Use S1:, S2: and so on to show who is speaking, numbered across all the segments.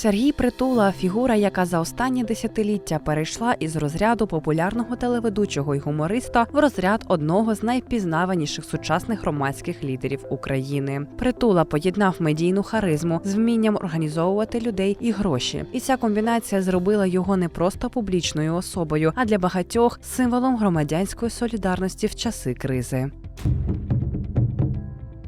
S1: Сергій Притула фігура, яка за останні десятиліття перейшла із розряду популярного телеведучого й гумориста в розряд одного з найвпізнаваніших сучасних громадських лідерів України. Притула поєднав медійну харизму з вмінням організовувати людей і гроші. І ця комбінація зробила його не просто публічною особою, а для багатьох символом громадянської солідарності в часи кризи.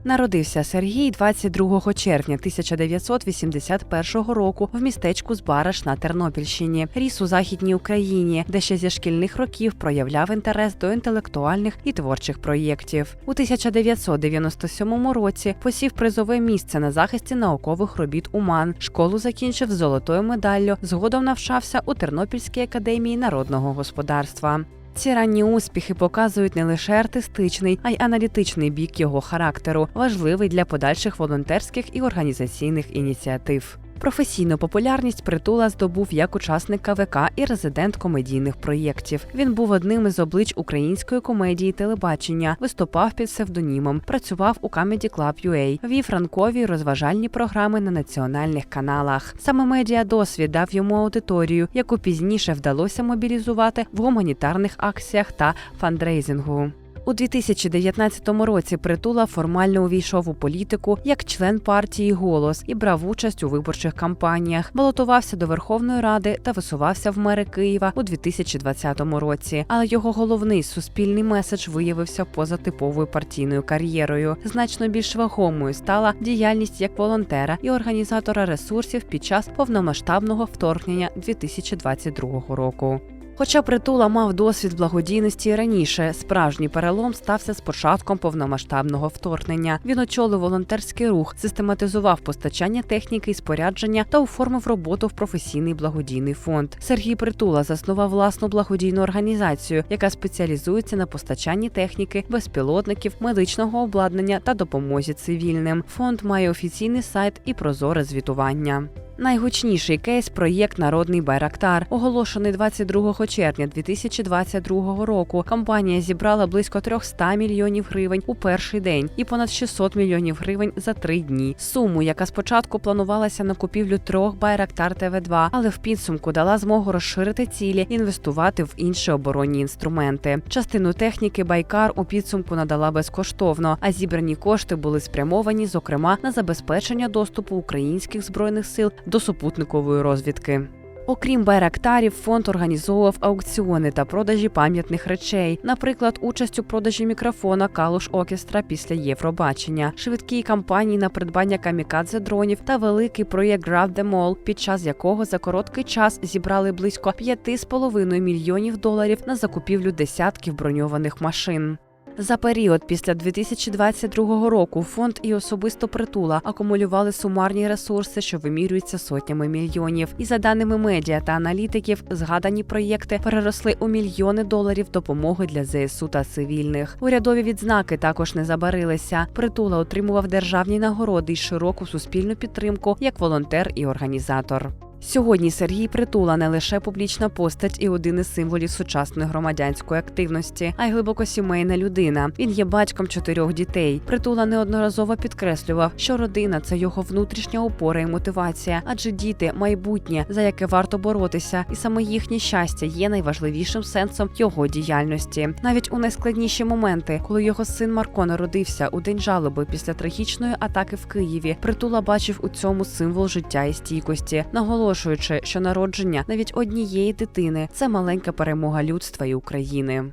S1: Народився Сергій 22 червня 1981 року в містечку Збараш на Тернопільщині. Ріс у західній Україні, де ще зі шкільних років проявляв інтерес до інтелектуальних і творчих проєктів. У 1997 році посів призове місце на захисті наукових робіт УМАН. Школу закінчив з золотою медаллю. Згодом навчався у Тернопільській академії народного господарства. Ці ранні успіхи показують не лише артистичний, а й аналітичний бік його характеру, важливий для подальших волонтерських і організаційних ініціатив. Професійну популярність притула здобув як учасник КВК і резидент комедійних проєктів. Він був одним із облич української комедії телебачення, виступав під псевдонімом, працював у Comedy Club UA, вів ранкові розважальні програми на національних каналах. Саме медіа досвід дав йому аудиторію, яку пізніше вдалося мобілізувати в гуманітарних акціях та фандрейзингу. У 2019 році притула формально увійшов у політику як член партії Голос і брав участь у виборчих кампаніях, балотувався до Верховної Ради та висувався в мери Києва у 2020 році. Але його головний суспільний меседж виявився поза типовою партійною кар'єрою. Значно більш вагомою стала діяльність як волонтера і організатора ресурсів під час повномасштабного вторгнення 2022 року. Хоча притула мав досвід благодійності раніше, справжній перелом стався з початком повномасштабного вторгнення. Він очолив волонтерський рух, систематизував постачання техніки і спорядження та оформив роботу в професійний благодійний фонд. Сергій Притула заснував власну благодійну організацію, яка спеціалізується на постачанні техніки, безпілотників, медичного обладнання та допомозі цивільним. Фонд має офіційний сайт і прозоре звітування. Найгучніший кейс проєкт Народний Байрактар, оголошений 22 червня 2022 року. Компанія зібрала близько 300 мільйонів гривень у перший день і понад 600 мільйонів гривень за три дні. Суму, яка спочатку планувалася на купівлю трьох Байрактар ТВ2, але в підсумку дала змогу розширити цілі, інвестувати в інші оборонні інструменти. Частину техніки Байкар у підсумку надала безкоштовно, а зібрані кошти були спрямовані, зокрема, на забезпечення доступу українських збройних сил до супутникової розвідки. Окрім байрактарів, фонд організовував аукціони та продажі пам'ятних речей, наприклад, участь у продажі мікрофона Калуш Окестра після Євробачення, швидкі кампанії на придбання камікадзе дронів та великий проєкт Grab the Mall, під час якого за короткий час зібрали близько 5,5 мільйонів доларів на закупівлю десятків броньованих машин. За період після 2022 року фонд і особисто притула акумулювали сумарні ресурси, що вимірюються сотнями мільйонів. І за даними медіа та аналітиків, згадані проєкти переросли у мільйони доларів допомоги для ЗСУ та цивільних. Урядові відзнаки також не забарилися. Притула отримував державні нагороди й широку суспільну підтримку як волонтер і організатор. Сьогодні Сергій Притула не лише публічна постать і один із символів сучасної громадянської активності, а й глибоко сімейна людина. Він є батьком чотирьох дітей. Притула неодноразово підкреслював, що родина це його внутрішня опора і мотивація, адже діти майбутнє, за яке варто боротися, і саме їхнє щастя є найважливішим сенсом його діяльності. Навіть у найскладніші моменти, коли його син Марко народився у день жалоби після трагічної атаки в Києві, притула бачив у цьому символ життя і стійкості, наголошуючи, що народження навіть однієї дитини це маленька перемога людства і України.